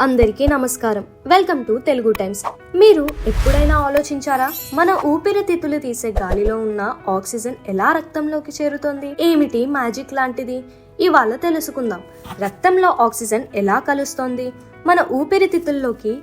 అందరికీ నమస్కారం. Welcome to Telugu times. మీరు ఎప్పుడైనా ఆలోచించారా? మన ఊపిరితిత్తులు తీసే గాలిలో ఉన్న ఆక్సిజన్ ఎలా రక్తంలోకి చేరుతోంది? ఏమిటి మ్యాజిక్ లాంటిది? ఇవాళ తెలుసుకుందాం. రక్తంలో ఆక్సిజన్ ఎలా కలుస్తోంది? మన ఊపిరితిత్తుల్లోకి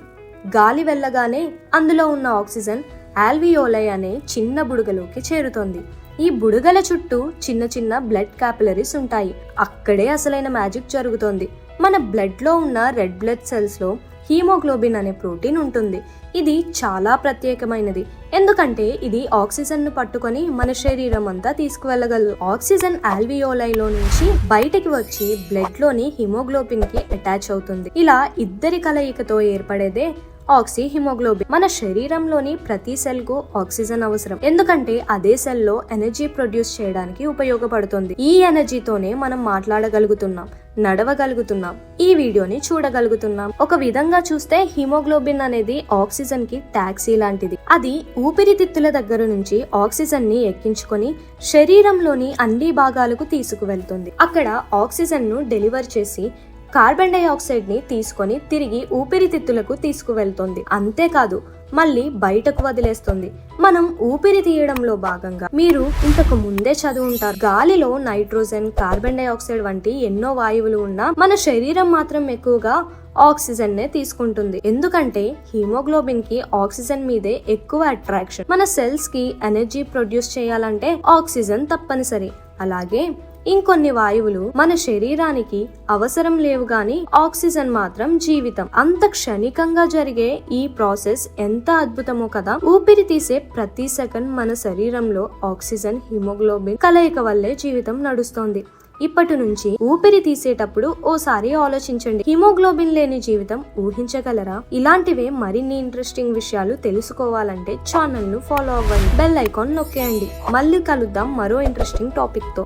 గాలి వెళ్ళగానే అందులో ఉన్న ఆక్సిజన్ ఆల్వియోలై అనే చిన్న బుడగలోకి చేరుతోంది. ఈ బుడగల చుట్టూ చిన్న చిన్న బ్లడ్ క్యాపిలరీస్ ఉంటాయి. అక్కడే అసలైన మ్యాజిక్ జరుగుతోంది. మన బ్లడ్లో ఉన్న రెడ్ బ్లడ్ సెల్స్లో హీమోగ్లోబిన్ అనే ప్రోటీన్ ఉంటుంది. ఇది చాలా ప్రత్యేకమైనది. ఎందుకంటే ఇది ఆక్సిజన్ను పట్టుకొని మన శరీరం అంతా తీసుకువెళ్ళగలదు. ఆక్సిజన్ ఆల్వియోలైలో నుంచి బయటికి వచ్చి బ్లడ్లోని హిమోగ్లోబిన్కి అటాచ్ అవుతుంది. ఇలా ఇద్దరి కలయికతో ఏర్పడేదే ఆక్సీ హిమోగ్లోబిన్ మన శరీరంలోని ప్రతి సెల్కు ఆక్సిజన్ అవసరం. ఎందుకంటే అదే సెల్లో ఎనర్జీ ప్రొడ్యూస్ చేయడానికి ఉపయోగపడుతుంది. ఈ ఎనర్జీతోనే మనం మాట్లాడగలుగుతున్నాం నడవగలుగుతున్నాం ఈ వీడియోని చూడగలుగుతున్నాం. ఒక విధంగా చూస్తే హిమోగ్లోబిన్ అనేది ఆక్సిజన్కి ట్యాక్సీ లాంటిది. అది ఊపిరితిత్తుల దగ్గర నుంచి ఆక్సిజన్ని ఎక్కించుకొని శరీరంలోని అన్ని భాగాలకు తీసుకువెళ్తుంది. అక్కడ ఆక్సిజన్ను డెలివర్ చేసి కార్బన్ డైఆక్సైడ్ని తీసుకొని తిరిగి ఊపిరితిత్తులకు తీసుకువెళ్తుంది. అంతేకాదు మళ్ళీ బయటకు వదిలేస్తుంది. మనం ఊపిరి తీయడంలో భాగంగా. మీరు ఇంతకు ముందే చదువు ఉంటారు. గాలిలో నైట్రోజన్ కార్బన్ డైఆక్సైడ్ వంటి ఎన్నో వాయువులు ఉన్నా మన శరీరం మాత్రం ఎక్కువగా ఆక్సిజన్ నే తీసుకుంటుంది. ఎందుకంటే హీమోగ్లోబిన్కి ఆక్సిజన్ మీదే ఎక్కువ అట్రాక్షన్. మన సెల్స్కి ఎనర్జీ ప్రొడ్యూస్ చేయాలంటే ఆక్సిజన్ తప్పనిసరి. అలాగే ఇంకొన్ని వాయువులు మన శరీరానికి అవసరం లేవు గాని ఆక్సిజన్ మాత్రం జీవితం. అంత క్షణికంగా జరిగే ఈ ప్రాసెస్ ఎంత అద్భుతమో కదా. ఊపిరి తీసే ప్రతి సెకండ్ మన శరీరంలో ఆక్సిజన్ హిమోగ్లోబిన్ కలయిక వల్లే జీవితం నడుస్తోంది. ఇప్పటి నుంచి ఊపిరి తీసేటప్పుడు ఓసారి ఆలోచించండి. హిమోగ్లోబిన్ లేని జీవితం ఊహించగలరా? ఇలాంటివే మరిన్ని ఇంట్రెస్టింగ్ విషయాలు తెలుసుకోవాలంటే ఛానల్ను ఫాలో అవ్వండి. బెల్ ఐకాన్ నొక్కేయండి. మళ్ళీ కలుద్దాం మరో ఇంట్రెస్టింగ్ టాపిక్తో